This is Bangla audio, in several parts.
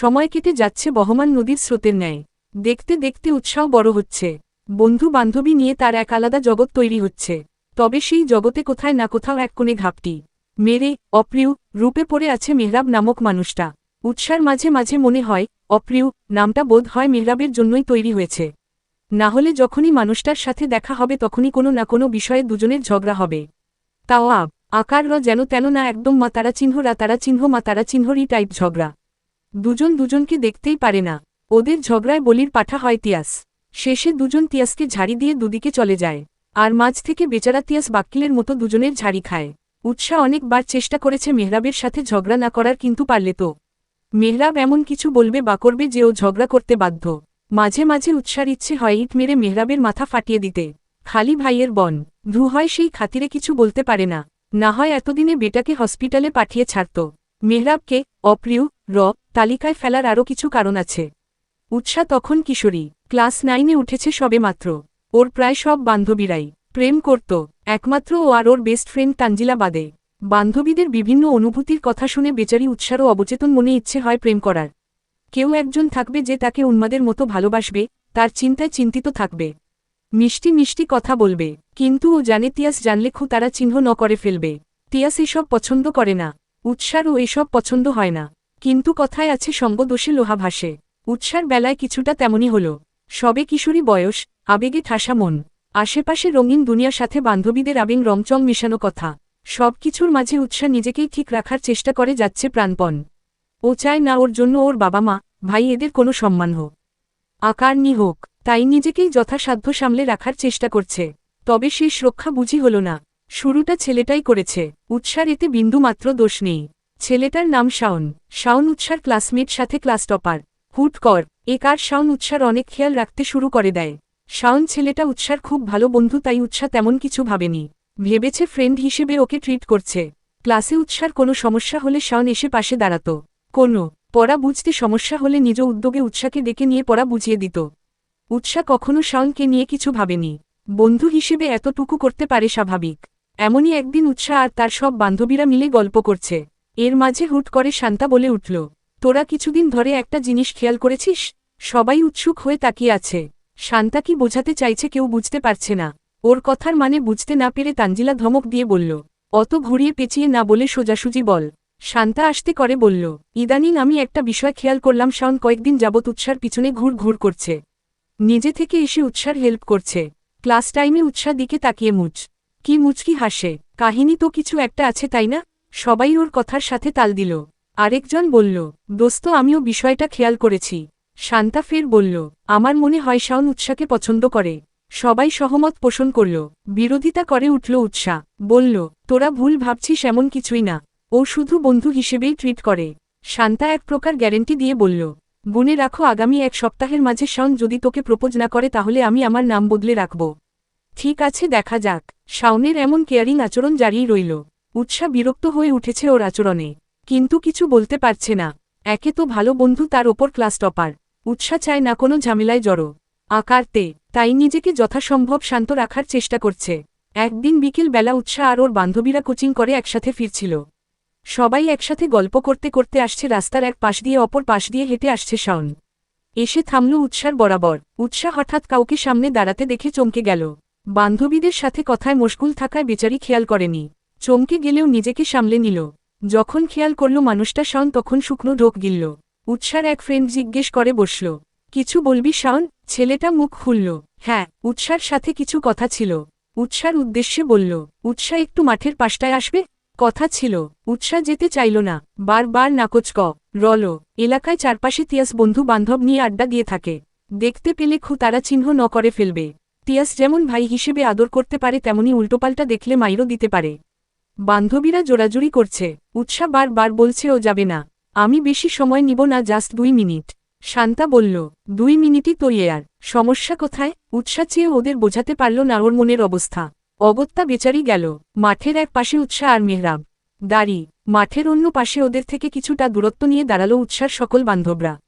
সময় কেটে যাচ্ছে বহমান নদীর স্রোতের ন্যায়। দেখতে দেখতে উৎসাহ বড় হচ্ছে। বন্ধু বান্ধবী নিয়ে তার এক আলাদা জগৎ তৈরি হচ্ছে। তবে সেই জগতে কোথায় না কোথাও এক কোণে ঘাপটি। মেরে, অপ্রিয়, রূপে পড়ে আছে মেহরাব নামক মানুষটা। উৎসার মাঝে মাঝে মনে হয়, অপ্রিয়, নামটা বোধ হয় মেহরাবের জন্যই তৈরি হয়েছে। না হলে যখনই মানুষটার সাথে দেখা হবে তখনই কোনো না কোনো বিষয়ে দুজনের ঝগড়া হবে। তাও আব আকার র যেন তেন না একদম মা তারা চিহ্ন রা তারা চিহ্ন মা তারা চিহ্নরই টাইপ ঝগড়া। দুজন দুজনকে দেখতেই পারে না। ওদের ঝগড়ায় বলির পাঠা হয় তিয়াস। শেষে দুজন তিয়াসকে ঝাড়ি দিয়ে দুদিকে চলে যায়। আর মাঝ থেকে বেচারা তিয়াস বাক্কিলের মতো দুজনের ঝাড়ি খায়। উৎসাহ অনেকবার চেষ্টা করেছে মেহরাবের সাথে ঝগড়া না করার কিন্তু পারলে তো। মেহরাব এমন কিছু বলবে বা করবে যে ও ঝগড়া করতে বাধ্য। মাঝে মাঝে উৎসার ইচ্ছে হয় ইট মেরে মেহরাবের মাথা ফাটিয়ে দিতে। খালি ভাইয়ের বন। ধু হয় সেই খাতিরে কিছু বলতে পারে না। না হয় এতদিনে বেটাকে হসপিটালে পাঠিয়ে ছাড়ত। মেহরাবকে, অপ্রিয় র, তালিকায় ফেলার আরও কিছু কারণ আছে। উৎসা তখন কিশোরী, ক্লাস নাইনে উঠেছে সবে মাত্র। ওর প্রায় সব বান্ধবীরাই। প্রেম করত, একমাত্র ও আর ওর বেস্ট ফ্রেন্ড তানজিলা বাদে। বান্ধবীদের বিভিন্ন অনুভূতির কথা শুনে বেচারি উৎসারও অবচেতন মনে ইচ্ছে হয় প্রেম করার। কেউ একজন থাকবে যে তাকে উন্মাদের মতো ভালোবাসবে, তার চিন্তায় চিন্তিত থাকবে। মিষ্টি মিষ্টি কথা বলবে, কিন্তু ও জানে তিয়াস জানলে খু তারা চিহ্ন ন করে ফেলবে। তিয়াস এসব পছন্দ করে না। উৎসারও এসব পছন্দ হয় না। কিন্তু কথায় আছে সঙ্গদোষে লোহা ভাসে উৎসার বেলায় কিছুটা তেমনই হল। সবে কিশোরী বয়স, আবেগে ঠাসা মন। আশেপাশে রঙিন দুনিয়ার সাথে বান্ধবীদের আবেগ রংচং মিশানো কথা। সব কিছুর মাঝে উৎসাহ নিজেকেই ঠিক রাখার চেষ্টা করে যাচ্ছে প্রাণপণ। ও চায় না ওর জন্য ওর বাবা মা, ভাই এদের কোনো সম্মান হোক। আকার নি হোক, তাই নিজেকেই যথাসাধ্য সামলে রাখার চেষ্টা করছে। তবে শেষ রক্ষা বুঝি হল না। শুরুটা ছেলেটাই করেছে। উৎসার এতে বিন্দু মাত্র দোষ নেই। ছেলেটার নাম শাওন। শাওন উৎসার ক্লাসমেট সাথে ক্লাস টপার। হুট কর, এ কার শাওন উৎসার অনেক খেয়াল রাখতে শুরু করে দেয়। শাওন ছেলেটা উৎসার খুব ভালো বন্ধু, তাই উৎসাহ তেমন কিছু ভাবেনি। ভেবেছে ফ্রেন্ড হিসেবে ওকে ট্রিট করছে। ক্লাসে উৎসার কোনো সমস্যা হলে শাওন এসে পাশে দাঁড়াত। কোনো, পড়া বুঝতে সমস্যা হলে নিজ উদ্যোগে উৎসাকে ডেকে নিয়ে পড়া বুঝিয়ে দিত। উৎসা কখনো শাওনকে নিয়ে কিছু ভাবেনি। বন্ধু হিসেবে এতটুকু করতে পারে স্বাভাবিক। এমনই একদিন উৎসাহ আর তার সব বান্ধবীরা মিলে গল্প করছে। এর মাঝে হুট করে শান্তা বলে উঠল, তোরা কিছুদিন ধরে একটা জিনিস খেয়াল করেছিস? সবাই উৎসুক হয়ে তাকিয়ে আছে। শান্তা কি বোঝাতে চাইছে কেউ বুঝতে পারছে না। ওর কথার মানে বুঝতে না পেরে তানজিলা ধমক দিয়ে বলল, অত ঘুরিয়ে পেঁচিয়ে না বলে সোজাসুজি বল। শান্তা আসতে করে বলল, ইদানিং আমি একটা বিষয় খেয়াল করলাম, শাওন কয়েকদিন যাবৎ উৎসার পিছনে ঘুর ঘুর করছে। নিজে থেকে এসে উৎসার হেল্প করছে। ক্লাস টাইমে উৎসাহ দিকে তাকিয়ে মুচ। কি মুচকি হাসে। কাহিনী তো কিছু একটা আছে, তাই না? সবাই ওর কথার সাথে তাল দিল। আরেকজন বলল, দোস্ত, আমিও বিষয়টা খেয়াল করেছি। শান্তা ফের বলল, আমার মনে হয় শাওন উৎসাকে পছন্দ করে। সবাই সহমত পোষণ করল। বিরোধিতা করে উঠল উৎসা। বলল, তোরা ভুল ভাবছিস এমন কিছুই না। ও শুধু বন্ধু হিসেবেই ট্রিট করে। শান্তা এক প্রকার গ্যারেন্টি দিয়ে বলল, গুনে রাখো, আগামী এক সপ্তাহের মাঝে শাওন যদি তোকে প্রপোজ না করে, তাহলে আমি আমার নাম বদলে রাখব। ঠিক আছে, দেখা যাক। শাওনের এমন কেয়ারিং আচরণ জারিই রইল। উৎসাহ বিরক্ত হয়ে উঠেছে ওর আচরণে। কিন্তু কিছু বলতে পারছে না। একে তো ভালো বন্ধু তার ওপর ক্লাস টপার। উৎসাহ চায় না কোনো ঝামেলায় জড়ো। আকারতে তাই নিজেকে যথাসম্ভব শান্ত রাখার চেষ্টা করছে। একদিন বিকেল বেলা উৎসাহ আর ওর বান্ধবীরা কোচিং করে একসাথে ফিরছিল। সবাই একসাথে গল্প করতে করতে আসছে রাস্তার এক পাশ দিয়ে অপর পাশ দিয়ে হেঁটে আসছে শাওন। এসে থামল উৎসার বরাবর। উৎসাহ হঠাৎ কাউকে সামনে দাঁড়াতে দেখে চমকে গেল। বান্ধবীদের সাথে কথায় মশগুল থাকায় বেচারি খেয়াল করেনি। চমকে গেলেও নিজেকে সামলে নিল। যখন খেয়াল করল মানুষটা শাওন, তখন শুকনো ঢোক গিলল। উৎসার এক ফ্রেন্ড জিজ্ঞেস করে বসল, কিছু বলবি শাওন? ছেলেটা মুখ খুলল হ্যাঁ। উৎসার সাথে কিছু কথা ছিল। উৎসার উদ্দেশ্যে বলল উৎসাহ একটু মাঠের পাশটায় আসবে? কথা ছিল উৎসাহ যেতে চাইল না। বারবার নাকচ ক, রল। এলাকায় চারপাশে তিয়াস বন্ধু বান্ধব নিয়ে আড্ডা দিয়ে থাকে। দেখতে পেলে খু তারা চিহ্ন ন করে ফেলবে। তিয়াস যেমন ভাই হিসেবে আদর করতে পারে, তেমনি উল্টোপাল্টা দেখলে মাইরও দিতে পারে। বান্ধবীরা জোরাজুরি করছে। উৎসাহ বার বলছে, ও যাবে না। আমি বেশি সময় নিব না, জাস্ট দুই মিনিট। শান্তা বলল, দুই মিনিটই তো আর। সমস্যা কোথায়? উৎসাহ চেয়ে ওদের বোঝাতে পারল না ওর মনের অবস্থা। অগত্যা বেচারি গেল। মাঠের এক পাশে উৎসাহ আর মেহরাব। দাড়ি, মাঠের অন্য পাশে ওদের থেকে কিছুটা দূরত্ব নিয়ে দাঁড়াল উৎসার সকল বান্ধবরা।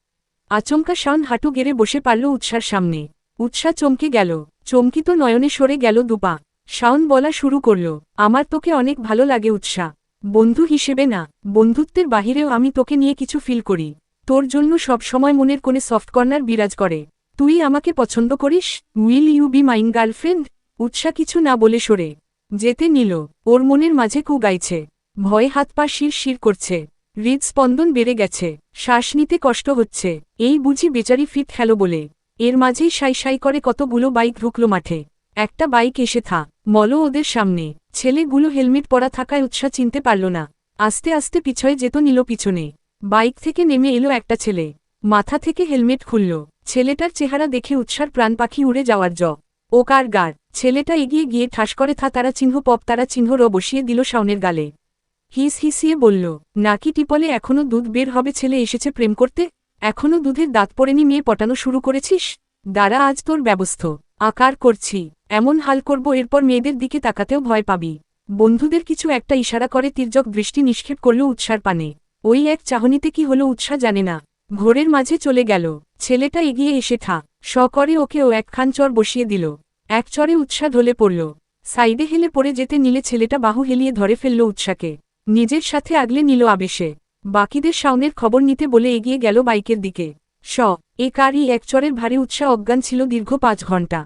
আচমকা শান হাঁটু গেড়ে বসে পারল উৎসার সামনে। উৎসাহ চমকে গেল। চমকিত নয়নে সরে গেল দুপা। শাওন বলা শুরু করল, আমার তোকে অনেক ভালো লাগে উৎসাহ বন্ধু হিসেবে না, বন্ধুত্বের বাহিরেও আমি তোকে নিয়ে কিছু ফিল করি। তোর জন্য সব সময় মনের কোণে সফট কর্নার বিরাজ করে। তুই আমাকে পছন্দ করিস? Will you be mine girlfriend Utsa কিছু না বলে সরে। যেতে নিল। ওর মনের মাঝে কু গাইছে। ভয়ে হাত পা শির শির করছে। হৃদস্পন্দন বেড়ে গেছে। শ্বাস নিতে কষ্ট হচ্ছে। এই বুঝি বেচারি ফিট খেলো বলে। এর মাঝেই সাই সাই করে কতগুলো বাইক ঢুকল মাঠে। একটা বাইক এসে থা মল ওদের সামনে। ছেলেগুলো হেলমেট পরা থাকায় উৎসাহ চিনতে পারল না। আস্তে আস্তে পিছয়ে যেত নিল পিছনে। বাইক থেকে নেমে এলো একটা ছেলে। মাথা থেকে হেলমেট খুলল। ছেলেটার চেহারা দেখে উৎসার প্রাণ পাখি উড়ে যাওয়ার জ ও কার গার? ছেলেটা এগিয়ে গিয়ে ঠাস করে থা, তারা চিহ্ন পপ, তারা চিহ্ন র বসিয়ে দিল শাওনের গালে। হিস হিসিয়ে বলল, নাকি টিপলে এখনও দুধ বের হবে ছেলে এসেছে প্রেম করতে? এখনও দুধের দাঁত পড়েনি মেয়ে পটানো শুরু করেছিস? দাঁড়া, আজ তোর ব্যবস্থ। আকার করছি, এমন হাল করব এরপর মেয়েদের দিকে তাকাতেও ভয় পাবি। বন্ধুদের কিছু একটা ইশারা করে তির্যক দৃষ্টি নিক্ষেপ করল উৎসার পানে। ওই এক চাহনিতে কি হলো উৎসাহ জানে না। ঘোরের মাঝে চলে গেল। ছেলেটা এগিয়ে এসে থা। স করে ওকে ও একখান চর বসিয়ে দিল। এক চরে উৎসাহ ঢলে পড়ল। সাইডে হেলে পড়ে যেতে নিলে ছেলেটা বাহু হেলিয়ে ধরে ফেলল উৎসাকে। নিজের সাথে আগলে নিল আবেশে। বাকিদের শাওনের খবর নিতে বলে এগিয়ে গেল বাইকের দিকে। স এ কারই এক চরের ভারী উৎসাহ অজ্ঞান ছিল দীর্ঘ পাঁচ ঘণ্টা।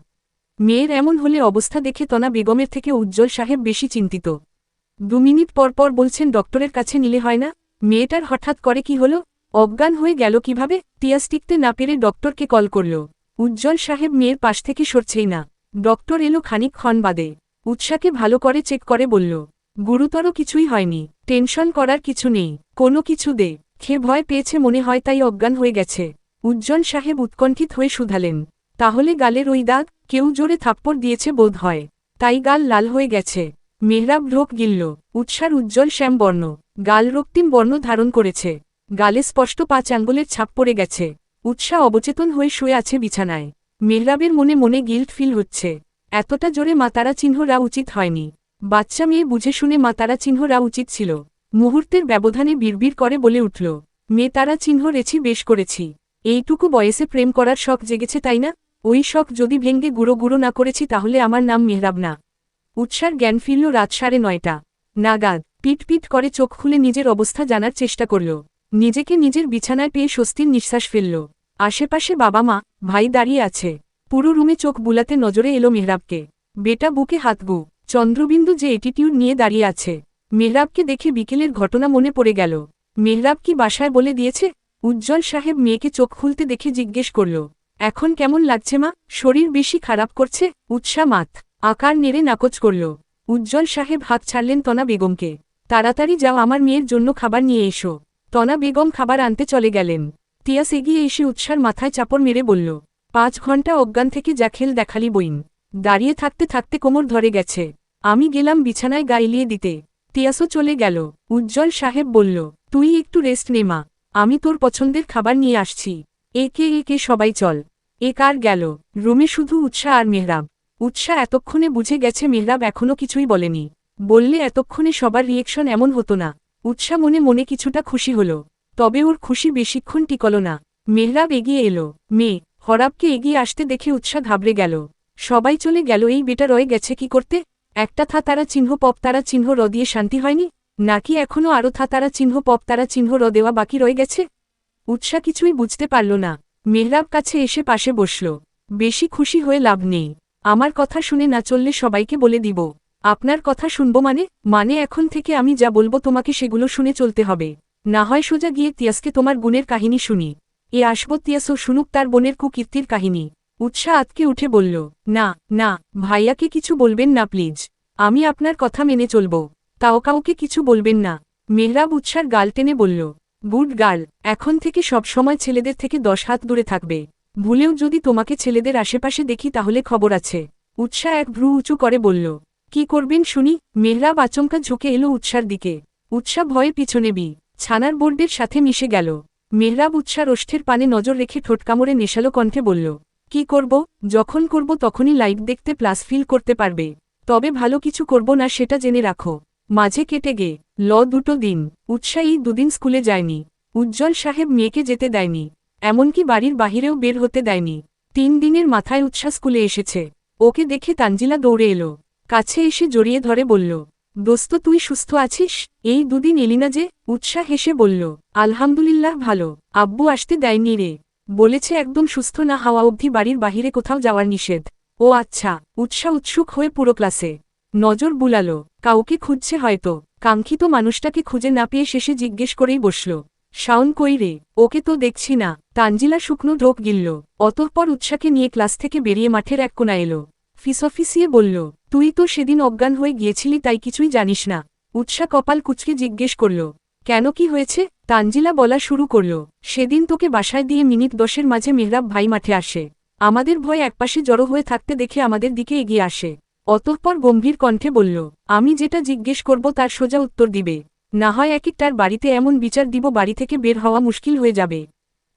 মেয়ের এমন হলে অবস্থা দেখে তনা বেগমের থেকে উজ্জ্বল সাহেব বেশি চিন্তিত। দু মিনিট পর পর বলছেন, ডক্টরের কাছে নিলে হয় না? মেয়েটার হঠাৎ করে কি হলো? অজ্ঞান হয়ে গেল কীভাবে? টিয়াস টিকতে না পেরে ডক্টরকে কল করল। উজ্জ্বল সাহেব মেয়ের পাশ থেকে সরছেই না। ডক্টর এলো খানিক ক্ষণ বাদে। উৎসাকে ভালো করে চেক করে বলল, গুরুতর কিছুই হয়নি। টেনশন করার কিছু নেই। কোনো কিছু দে। খে ভয় পেয়েছে মনে হয় তাই অজ্ঞান হয়ে গেছে। উজ্জ্বল সাহেব উৎকণ্ঠিত হয়ে শুধালেন। তাহলে গালের ওই দাগ কেউ জোরে থাপ্পড় দিয়েছে বোধ হয়। তাই গাল লাল হয়ে গেছে। মেহরাব ঢোক গিলল। উৎসার উজ্জ্বল শ্যাম বর্ণ। গাল রক্তিম বর্ণ ধারণ করেছে। গালে স্পষ্ট পাঁচ আঙ্গুলের ছাপ পড়ে গেছে। উৎসাহ অবচেতন হয়ে শুয়ে আছে বিছানায়। মেহরাবের মনে মনে গিল্ট ফিল হচ্ছে। এতটা জোরে মাতারা চিহ্নরা উচিত হয়নি। বাচ্চা মেয়ে বুঝে শুনে মাতারা চিহ্নরা উচিত ছিল। মুহূর্তের ব্যবধানে বিড়বিড় করে বলে উঠল, মেয়ে তারা চিহ্ন রেছি বেশ করেছি। এইটুকু বয়সে প্রেম করার শখ জেগেছে, তাই না? ওই শখ যদি ভেঙ্গে গুঁড়ো গুঁড়ো না করেছি, তাহলে আমার নাম মেহরাব না। উৎসার জ্ঞান ফিরল রাত সাড়ে নয়টা। নাগাদ পিট পিট করে চোখ খুলে নিজের অবস্থা জানার চেষ্টা করল। নিজেকে নিজের বিছানায় পেয়ে স্বস্তির নিঃশ্বাস ফেলল। আশেপাশে বাবা মা, ভাই দাঁড়িয়ে আছে। পুরো রুমে চোখ বুলাতে নজরে এলো মেহরাবকে। বেটা বুকে হাতগু চন্দ্রবিন্দু যে এটিটিউড নিয়ে দাঁড়িয়ে আছে। মেহরাবকে দেখে বিকেলের ঘটনা মনে পড়ে গেল। মেহরাব কি বাসায় বলে দিয়েছে? উজ্জ্বল সাহেব মেয়েকে চোখ খুলতে দেখে জিজ্ঞেস করল, এখন কেমন লাগছে মা? শরীর বেশি খারাপ করছে? উৎসা মাত, আকার নেড়ে নাকচ করল। উজ্জ্বল সাহেব হাত ছাড়লেন তনা বেগমকে, তাড়াতাড়ি যাও, আমার মেয়ের জন্য খাবার নিয়ে এসো। তনা বেগম খাবার আনতে চলে গেলেন। তিয়াস এগিয়ে এসে উৎসার মাথায় চাপড় মেরে বলল, পাঁচ ঘণ্টা অজ্ঞান থেকে যা খেল দেখালি বইন। দাঁড়িয়ে থাকতে থাকতে কোমর ধরে গেছে। আমি গেলাম বিছানায় গাইলিয়ে দিতে। তিয়াসও চলে গেল। উজ্জ্বল সাহেব বলল, তুই একটু রেস্ট নে মা। আমি তোর পছন্দের খাবার নিয়ে আসছি। একে একে সবাই চল। এ কার গেল? রুমে শুধু উৎসাহ আর মেহরাব। উৎসাহ এতক্ষণে বুঝে গেছে মেহরাব এখনও কিছুই বলেনি। বললে এতক্ষণে সবার রিয়েকশন এমন হতো না। উৎসাহ মনে মনে কিছুটা খুশি হল। তবে ওর খুশি বেশিক্ষণ টিকল না। মেহরাব এগিয়ে এলো। মেয়ে হরাবকে এগিয়ে আসতে দেখে উৎসাহ ঘাবড়ে গেল। সবাই চলে গেল, এই বেটা রয়ে গেছে, কি করতে? একটা থা, তারা চিহ্ন, পপ, তারা চিহ্ন, র দিয়ে শান্তি হয়নি? নাকি এখনও আরও থা তারা চিহ্ন পপতারা চিহ্ন র দেওয়া বাকি রয়ে গেছে? উৎসা কিছুই বুঝতে পারল না। মেহরাব কাছে এসে পাশে বসল। বেশি খুশি হয়ে লাভ নেই। আমার কথা শুনে না চললে সবাইকে বলে দিব। আপনার কথা শুনব মানে? মানে এখন থেকে আমি যা বলব তোমাকে সেগুলো শুনে চলতে হবে। না হয় সোজা গিয়ে তিয়াসকে তোমার গুণের কাহিনী শুনি। এ আসব তিয়াসও শুনুক তার বোনের কুকীর্তির কাহিনী। উৎসাহ আতকে উঠে বলল, না না, ভাইয়াকে কিছু বলবেন না প্লিজ। আমি আপনার কথা মেনে চলব। তাও কাউকে কিছু বলবেন না। মেহরাব উৎসার গাল টেনে বলল, গুড গার্ল এখন থেকে সব সময় ছেলেদের থেকে দশ হাত দূরে থাকবে। ভুলেও যদি তোমাকে ছেলেদের আশেপাশে দেখি তাহলে খবর আছে। উৎসাহ এক ভ্রু উঁচু করে বলল, কি করবেন শুনি? মেহরাব আচমকা ঝুঁকে এলো উৎসার দিকে। উৎসাহ ভয়ে পিছনে বি, ছানার বোর্ডের সাথে মিশে গেল। মেহরাব উৎসার ওষ্ঠের পানে নজর রেখে ঠোঁট কামড়ে নেশালো কণ্ঠে বলল, কি করব? যখন করব তখনই লাইভ দেখতে প্লাস ফিল করতে পারবে। তবে ভালো কিছু করব না সেটা জেনে রাখো। মাঝে কেটে গে, ল দুটো দিন, উৎসাহী দুদিন স্কুলে যায়নি, উজ্জ্বল সাহেব মেয়েকে যেতে দেয়নি, এমনকি বাড়ির বাহিরেও বের হতে দেয়নি, তিন দিনের মাথায় উৎসাহ স্কুলে এসেছে, ওকে দেখে তানজিলা দৌড়ে এলো, কাছে এসে জড়িয়ে ধরে বলল, দোস্ত, তুই সুস্থ আছিস? এই দুদিন এলি না যে, উৎসাহ হেসে বলল, আলহামদুলিল্লাহ ভালো, আব্বু আসতে দেয়নি রে, বলেছে একদম সুস্থ না হাওয়া অবধি বাড়ির বাহিরে কোথাও যাওয়ার নিষেধ, ও আচ্ছা উৎসাহ উৎসুক হয়ে পুরো ক্লাসে, নজর বুলালো কাউকে খুঁজছে হয়তো। কাঙ্ক্ষিত মানুষটাকে খুঁজে না পেয়ে শেষে জিজ্ঞেস করেই বসল। শাওন কই রে? ওকে তো দেখছি না। তানজিলা শুকনো ঢোক গিলল। অতঃপর উৎসাকে নিয়ে ক্লাস থেকে বেরিয়ে মাঠের এক কোনা এলো। ফিসফিসিয়ে বলল, তুই তো সেদিন অজ্ঞান হয়ে গিয়েছিলি তাই কিছুই জানিস না। উৎসা কপাল কুচকে জিজ্ঞেস করল, কেন কি হয়েছে? তানজিলা বলা শুরু করল, সেদিন তোকে বাসায় দিয়ে মিনিট দশের মাঝে মেহরাব ভাই মাঠে আসে। আমাদের ভয় একপাশে জড়ো হয়ে থাকতে দেখে আমাদের দিকে এগিয়ে আসে। অতঃপর গম্ভীর কণ্ঠে বলল, আমি যেটা জিজ্ঞেস করব তার সোজা উত্তর দিবে। না হয় একটার বাড়িতে এমন বিচার দিব বাড়ি থেকে বের হওয়া মুশকিল হয়ে যাবে।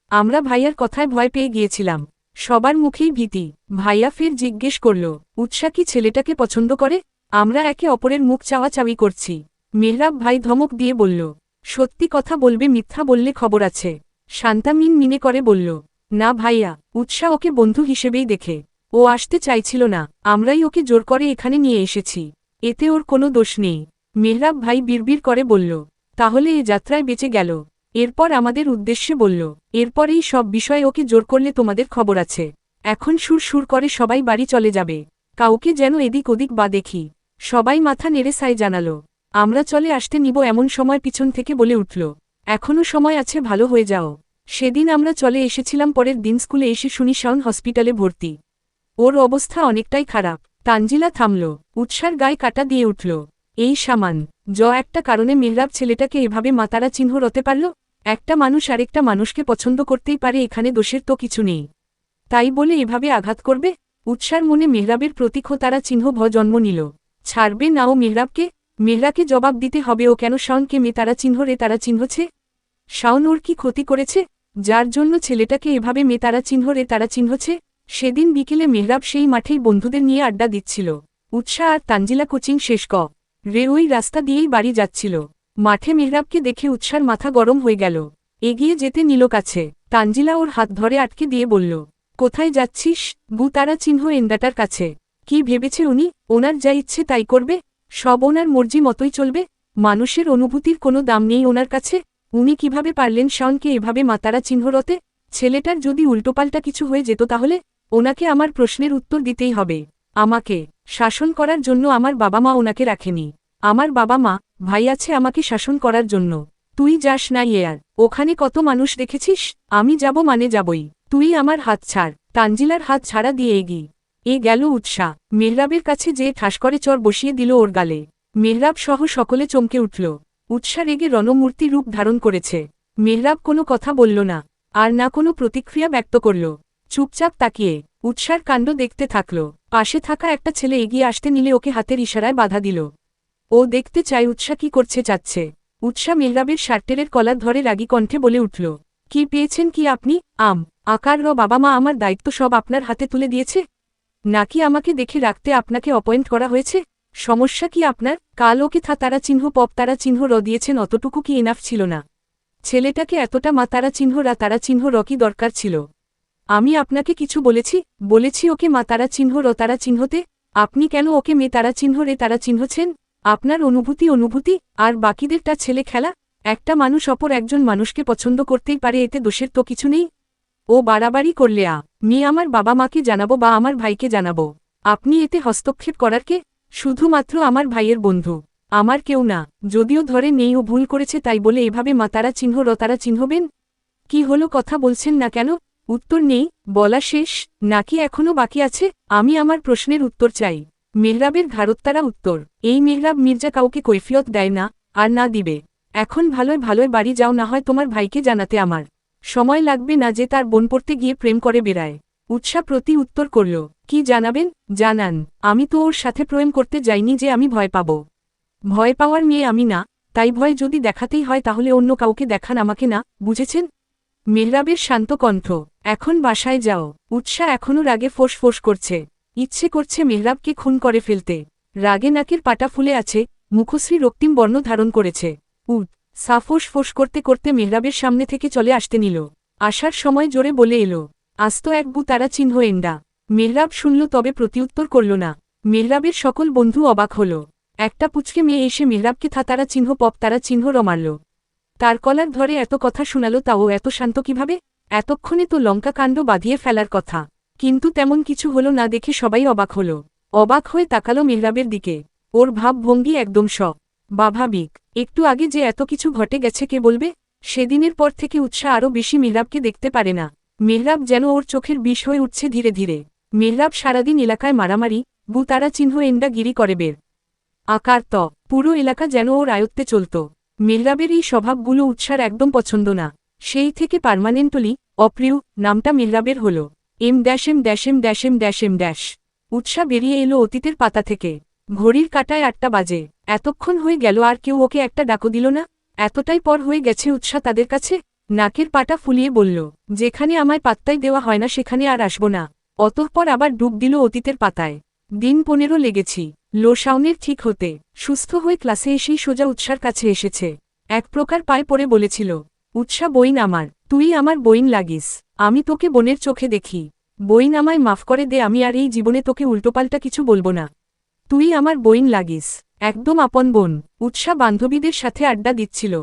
আমরা ভাইয়ার কথায় ভয় পেয়ে গিয়েছিলাম। সবার মুখেই ভীতি। ভাইয়া ফের জিজ্ঞেস করল, উৎসা কি ছেলেটাকে পছন্দ করে? আমরা একে অপরের মুখ চাওয়া চাওয়াচাওয়ি করছি। মেহরাব ভাই ধমক দিয়ে বলল, সত্যি কথা বলবে, মিথ্যা বললে খবর আছে। শান্তা মিন মিনে করে বলল, না ভাইয়া, উৎসা ওকে বন্ধু হিসেবেই দেখে। ও আসতে চাইছিল না, আমরাই ওকে জোর করে এখানে নিয়ে এসেছি। এতে ওর কোনো দোষ নেই। মেহরাব ভাই বিড়বিড় করে বলল, তাহলে এ যাত্রায় বেঁচে গেল। এরপর আমাদের উদ্দেশ্যে বলল এরপরেই সব বিষয়ে ওকে জোর করলে তোমাদের খবর আছে। এখন সুর সুর করে সবাই বাড়ি চলে যাবে। কাউকে যেন এদিক ওদিক বা দেখি। সবাই মাথা নেড়ে সাই জানালো, আমরা চলে আসতে নিব এমন সময় পিছন থেকে বলে উঠল এখনও সময় আছে, ভালো হয়ে যাও। সেদিন আমরা চলে এসেছিলাম পরের দিন স্কুলে এসে শুনি শাওন হসপিটালে ভর্তি। ওর অবস্থা অনেকটাই খারাপ। তানজিলা থামল, উৎসার গায়ে কাটা দিয়ে উঠল। এই সামান জ একটা কারণে মেহরাব ছেলেটাকে এভাবে মাতারা চিহ্ন রতে পারল? একটা মানুষ আরেকটা মানুষকে পছন্দ করতেই পারে, এখানে দোষের তো কিছু নেই। তাই বলে এভাবে আঘাত করবে? উৎসার মনে মেহরাবের প্রতীক্ষ তারা চিহ্ন ভ জন্ম নিল। ছাড়বে না ও মেহরাবকে? মেহরাকে জবাব দিতে হবে ও কেন শাওনকে মে তারা চিহ্ন রে তারা চিহ্নছে শাওন ওর কি ক্ষতি করেছে? যার জন্য ছেলেটাকে এভাবে মে তারা চিহ্ন রে তারা চিহ্নছে সেদিন বিকেলে মেহরাব সেই মাঠেই বন্ধুদের নিয়ে আড্ডা দিচ্ছিল। উৎসাহ আর তানজিলা কোচিং শেষ ক। রে ওই রাস্তা দিয়েই বাড়ি যাচ্ছিল। মাঠে মেহরাবকে দেখে উৎসার মাথা গরম হয়ে গেল। এগিয়ে যেতে নিল কাছে। তানজিলা ওর হাত ধরে আটকে দিয়ে বলল, কোথায় যাচ্ছিস? গু তারা চিহ্ন এন্দাটার কাছে। কি ভেবেছে উনি? ওনার যা ইচ্ছে তাই করবে। সব ওনার মর্জি মতোই চলবে। মানুষের অনুভূতির কোনো দাম নেই ওনার কাছে। উনি কীভাবে পারলেন শাওনকে এভাবে মাতারা চিহ্নরতে? ছেলেটার যদি উল্টোপাল্টা কিছু হয়ে যেত তাহলে? ওনাকে আমার প্রশ্নের উত্তর দিতেই হবে। আমাকে শাসন করার জন্য আমার বাবা মা ওনাকে রাখেনি। আমার বাবা মা, ভাই আছে আমাকে শাসন করার জন্য। তুই যাস না ইয়ার ওখানে কত মানুষ দেখেছিস? আমি যাব মানে যাবই। তুই আমার হাত ছাড়। তানজিলার হাত ছাড়া দিয়ে এগি। এ গেল উৎসাহ মেহরাবের কাছে যে ঠাস করে চর বসিয়ে দিল ওর গালে। মেহরাব সহ সকলে চমকে উঠল। উৎসা রেগে রণমূর্তি রূপ ধারণ করেছে। মেহরাব কোনো কথা বলল না। আর না কোনো প্রতিক্রিয়া ব্যক্ত করল। চুপচাপ তাকিয়ে উৎসার কাণ্ড দেখতে থাকল। পাশে থাকা একটা ছেলে এগিয়ে আসতে নিলে ওকে হাতের ইশারায় বাধা দিল। ও দেখতে চায়, উৎসা কি করছে চাচ্ছে উৎসা মেহরাবের শার্টেরের কলার ধরে রাগী কণ্ঠে বলে উঠল, কি পেয়েছেন কি আপনি? আম, আকার র, বাবা মা আমার দায়িত্ব সব আপনার হাতে তুলে দিয়েছে। নাকি আমাকে দেখে রাখতে আপনাকে অপয়েন্ট করা হয়েছে? সমস্যা কি আপনার? কাল ওকে থা, তারা চিহ্ন, পপ, তারা চিহ্ন র দিয়েছেন, অতটুকু কি এনাফ ছিল না? ছেলেটাকে এতটা মা, তারা চিহ্ন রা, তারা চিহ্ন র কি দরকার ছিল? আমি আপনাকে কিছু বলেছি বলেছি ওকে মা তারা চিহ্ন র তারা চিহ্নতে, আপনি কেন ওকে মে তারা চিহ্ন রে তারা চিহ্নছেন আপনার অনুভূতি অনুভূতি, আর বাকিদেরটা ছেলে খেলা, একটা মানুষ অপর একজন মানুষকে পছন্দ করতেই পারে এতে দোষের তো কিছু নেই। ও বাড়াবাড়ি করলে আ, মি আমার বাবা মাকে জানাব বা আমার ভাইকে জানাব। আপনি এতে হস্তক্ষেপ করার কে? শুধুমাত্র আমার ভাইয়ের বন্ধু। আমার কেউ না, যদিও ধরে নেই ও ভুল করেছে তাই বলে এভাবে মাতারা চিহ্ন রতারা চিহ্নবেন কি হলো কথা বলছেন না কেন? উত্তর নেই, বলা শেষ, নাকি এখনও বাকি আছে? আমি আমার প্রশ্নের উত্তর চাই। মেহরাবের ঘাড়ত্তারা উত্তর, এই মেহরাব মির্জা কাউকে কৈফিয়ত দেয় না, আর না দিবে। এখন ভালোয় ভালোয় বাড়ি যাও, না হয় তোমার ভাইকে জানাতে আমার। সময় লাগবে না যে তার বোন পড়তে গিয়ে প্রেম করে বেড়ায়। উৎসা প্রতি উত্তর করল, কি জানাবেন? জানান। আমি তো ওর সাথে প্রেম করতে যাইনি যে আমি ভয় পাব। ভয় পাওয়ার মেয়ে আমি না, তাই ভয় যদি দেখাতেই হয় তাহলে অন্য কাউকে দেখান আমাকে না, বুঝেছেন? মেহরাবের শান্ত কণ্ঠ, এখন বাসায় যাও। উৎসা এখনও রাগে ফোঁস ফোঁস করছে। ইচ্ছে করছে মেহরাবকে খুন করে ফেলতে। রাগে নাকের পাটা ফুলে আছে, মুখশ্রী রক্তিম বর্ণ ধারণ করেছে। উঠ সাফোস ফোস করতে করতে মেহরাবের সামনে থেকে চলে আসতে নিল। আসার সময় জোরে বলে এলো, আস্ত এক বু তারা চিহ্ন এন্ডা। মেহরাব শুনল তবে প্রতিউত্তর করল না। মেহরাবের সকল বন্ধু অবাক হল। একটা পুচকে মেয়ে এসে মেহরাবকে থাতারা চিহ্ন পপ তারা চিহ্ন রমারল। তার কলার ধরে এত কথা শোনালো তাও এত শান্ত কীভাবে? এতক্ষণে তো লঙ্কা কাণ্ড বাঁধিয়ে ফেলার কথা। কিন্তু তেমন কিছু হলো না দেখে সবাই অবাক হল। অবাক হয়ে তাকালো মেহরাবের দিকে। ওর ভাবভঙ্গি একদম স বাভাবিক একটু আগে যে এত কিছু ঘটে গেছে কে বলবে? সেদিনের পর থেকে উৎসাহ আরও বেশি মেহরাবকে দেখতে পারে না। মেহরাব যেন ওর চোখের বিষ হয়ে উঠছে ধীরে ধীরে। মেহরাব সারাদিন এলাকায় মারামারি বুতারা চিহ্ন এন্ডা গিরি করে বের। আকার ত। পুরো এলাকা যেন ওর আয়ত্তে চলত। মেহরাবের এই স্বভাবগুলো উৎসার একদম পছন্দ না। সেই থেকে পার্মানেন্টলি, অপ্রিয়, নামটা মেহরাবের হল। M dash M dash M dash M dash M dash. Utsa বেরিয়ে এলো অতীতের পাতা থেকে। ঘড়ির কাটায় আটটা বাজে। এতক্ষণ হয়ে গেল, আর কেউ ওকে একটা ডাকো দিল না। এতটাই পর হয়ে গেছে উৎসা তাদের কাছে। নাকের পাটা ফুলিয়ে বলল, যেখানে আমায় পাত্তাই দেওয়া হয় না, সেখানে আর আসব না। অতঃপর আবার ডুব দিল অতীতের পাতায়। দিন পনেরো লেগেছি। লোসাউনের ঠিক হতে, সুস্থ হয়ে ক্লাসে এসেই সোজা উৎসার কাছে এসেছে। এক প্রকার পায়ে পড়ে বলেছিল, উৎসা, বইন আমার, তুই আমার বইন লাগিস, আমি তোকে বোনের চোখে দেখি। বইন আমায় মাফ করে দে, আমি আর এই জীবনে তোকে উল্টোপাল্টা কিছু বলব না। তুই আমার বইন লাগিস, একদম আপন বোন। উৎসা বান্ধবীদের সাথে আড্ডা দিচ্ছিল।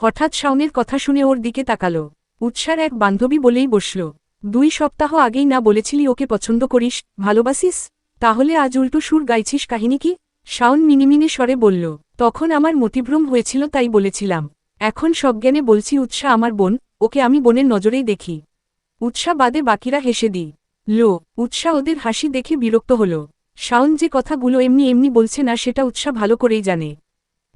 হঠাৎ শাওনের কথা শুনে ওর দিকে তাকালো। উৎসার এক বান্ধবী বলেই বসল, দুই সপ্তাহ আগেই না বলেছিলি ওকে পছন্দ করিস, ভালোবাসিস? তাহলে আজ উল্টো সুর গাইছিস কাহিনী কি? শাওন মিনিমিনে স্বরে বলল, তখন আমার মতিভ্রম হয়েছিল তাই বলেছিলাম। এখন সজ্ঞানে বলছি, উৎসা আমার বোন, ওকে আমি বোনের নজরেই দেখি। উৎসা বাদে বাকিরা হেসে দিই। লো, উৎসা ওদের হাসি দেখে বিরক্ত হল। শাওন যে কথাগুলো এমনি এমনি বলছে না, সেটা উৎসা ভালো করেই জানে।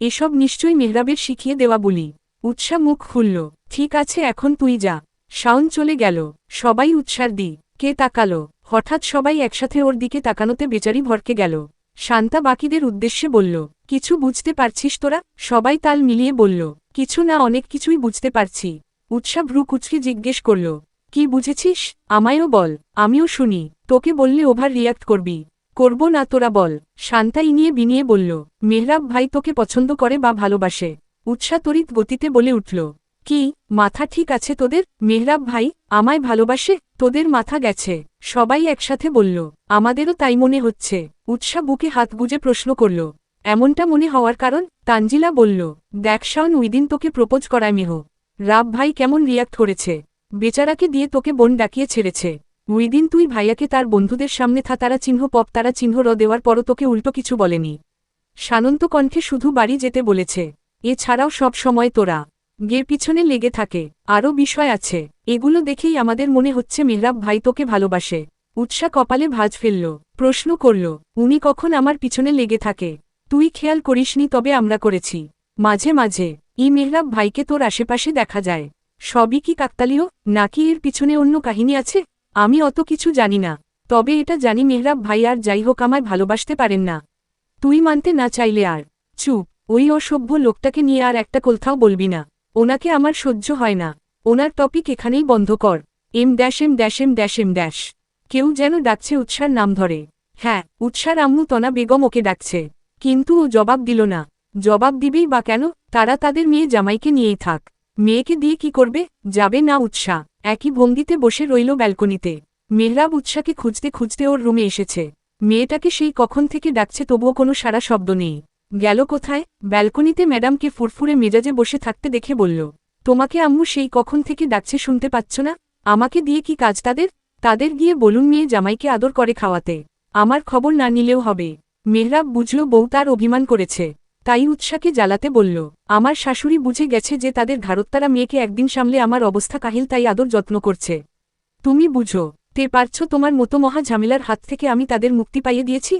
এসব নিশ্চয়ই মেহরাবের শিখিয়ে দেওয়া বলি। উৎসা মুখ খুলল, ঠিক আছে, এখন তুই যা। শাওন চলে গেল। সবাই উৎসার দি কে তাকালো? হঠাৎ সবাই একসাথে ওর দিকে তাকানোতে বেচারি ভরকে গেল। শান্তা বাকিদের উদ্দেশ্যে বলল, কিছু বুঝতে পারছিস তোরা? সবাই তাল মিলিয়ে বলল, কিছু না, অনেক কিছুই বুঝতে পারছি। উৎসা ভ্রু কুচকে জিজ্ঞেস করল, কি বুঝেছিস? আমায়ও বল, আমিও শুনি। তোকে বললে ওভার রিয়াক্ট করবি। করব না তোরা বল। শান্তা ইনিয়ে বিনিয়ে বলল, মেহরাব ভাই তোকে পছন্দ করে বা ভালোবাসে। উৎসা তরিত গতিতে বলে উঠল কি? মাথা ঠিক আছে তোদের? মেহরাব ভাই, আমায় ভালোবাসে? তোদের মাথা গেছে। সবাই একসাথে বলল, আমাদেরও তাই মনে হচ্ছে। উৎসা বুকে হাত গুজে প্রশ্ন করল, এমনটা মনে হওয়ার কারণ? তানজিলা বলল, দেখ শাওন উইদিন তোকে প্রপোজ করায় মেহ। রাব ভাই কেমন রিয়াক্ট করেছে। বেচারাকে দিয়ে তোকে বোন ডাকিয়ে ছেড়েছে। উইদিন তুই ভাইয়াকে তার বন্ধুদের সামনে থাতারা চিহ্ন, পপ তারা চিহ্ন র দেওয়ার পরও তোকে উল্টো কিছু বলেনি। শানন্ত কণ্ঠে শুধু বাড়ি যেতে বলেছে। এছাড়াও সব সময় তোরা গে পিছনে লেগে থাকে। আরও বিষয় আছে। এগুলো দেখেই আমাদের মনে হচ্ছে মেহরাব ভাই তোকে ভালোবাসে। উৎসা কপালে ভাজ ফেলল। প্রশ্ন করল, উনি কখন আমার পিছনে লেগে থাকে? তুই খেয়াল করিসনি তবে আমরা করেছি। মাঝে মাঝে, ই মেহরাব ভাইকে তোর আশেপাশে দেখা যায়। সবই কি কাকতালীয়? নাকি এর পিছনে অন্য কাহিনী আছে? আমি অত কিছু জানি না। তবে এটা জানি মেহরাব ভাই আর যাই হোক আমায় ভালোবাসতে পারেন না। তুই মানতে না চাইলে আর। চুপ, ওই অসভ্য লোকটাকে নিয়ে আর একটা কোথাও বলবি না। ওনাকে আমার সহ্য হয় না। ওনার টপিক এখানেই বন্ধ কর। M dash M dash M dash M dash কেউ যেন ডাকছে উৎসার নাম ধরে। হ্যাঁ উৎসার আম্মু তনা বেগম ওকে ডাকছে। কিন্তু ও জবাব দিল না। জবাব দিবেই বা কেন? তারা তাদের মেয়ে জামাইকে নিয়েই থাক। মেয়েকে দিয়ে কি করবে? যাবে না উৎসা। একই ভঙ্গিতে বসে রইল ব্যালকনিতে। মেহরাব উৎসাকে খুঁজতে খুঁজতে ওর রুমে এসেছে। মেয়েটাকে সেই কখন থেকে ডাকছে তবুও কোনো সারা শব্দ নেই। গেল কোথায়? ব্যালকনিতে ম্যাডামকে ফুরফুরে মেজাজে বসে থাকতে দেখে বলল, তোমাকে আম্মু সেই কখন থেকে ডাকছে শুনতে পাচ্ছ না? আমাকে দিয়ে কি কাজ তাদের? তাদের গিয়ে বলুন মেয়ে জামাইকে আদর করে খাওয়াতে। আমার খবর না নিলেও হবে। মেহরাব বুঝল বউ তার অভিমান করেছে। তাই উৎসাকে জ্বালাতে বলল, আমার শাশুড়ি বুঝে গেছে যে তাদের ঘাড়ত্তারা মেয়েকে একদিন সামলে আমার অবস্থা কাহিল তাই আদর যত্ন করছে। তুমি বুঝো, তে পারছ তোমার মতো মহা ঝামেলার হাত থেকে আমি তাদের মুক্তি পাইয়ে দিয়েছি?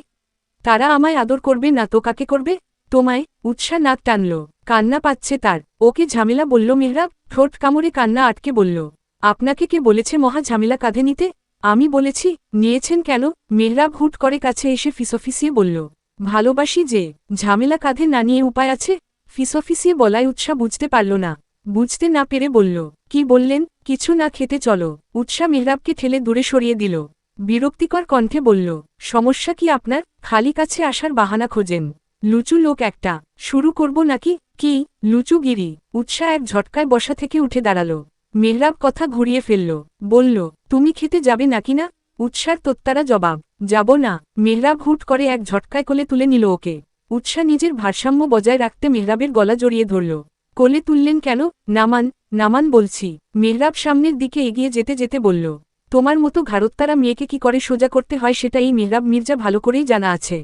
তারা আমায় আদর করবে না তো কাকে করবে? তোমায় উৎসাহ নাক টানল। কান্না পাচ্ছে তার। ওকে ঝামেলা বলল, মেহরাব, ঠোঁট কামড়ে কান্না আটকে বলল। আপনাকে কে বলেছে মহা ঝামেলা কাঁধে নিতে? আমি বলেছি, নিয়েছেন কেন? মেহরাব হুট করে কাছে এসে ফিসফিসিয়ে বলল, ভালোবাসি যে, ঝামেলা কাঁধে না নিয়ে উপায় আছে? ফিসফিসিয়ে বলায় উৎসাহ বুঝতে পারল না। বুঝতে না পেরে বলল, কি বললেন? কিছু না খেতে চলো। উৎসাহ মেহরাবকে ঠেলে দূরে সরিয়ে দিল। বিরক্তিকর কণ্ঠে বলল, সমস্যা কি আপনার? খালি কাছে আসার বাহানা খোঁজেন। লুচু লোক একটা। শুরু করব নাকি? কি? লুচুগিরি। উৎসাহ এক ঝটকায় বসা থেকে উঠে দাঁড়াল। মেহরাব কথা ঘুরিয়ে ফেলল, বলল, তুমি খেতে যাবে নাকি না? উৎসার তোত্তারা জবাব, যাব না। মেহরাব হুট করে এক ঝটকায় কোলে তুলে নিল ওকে। উৎসা নিজের ভারসাম্য বজায় রাখতে মেহরাবের গলা জড়িয়ে ধরল, কোলে তুললেন কেন? নামান নামান বলছি। মেহরাব সামনের দিকে এগিয়ে যেতে যেতে বলল তোমার মতো ঘাড়ত্তারা মেয়েকে কি করে সোজা করতে হয় সেটা এই মেহরাব মির্জা ভালো করেই জানা আছে।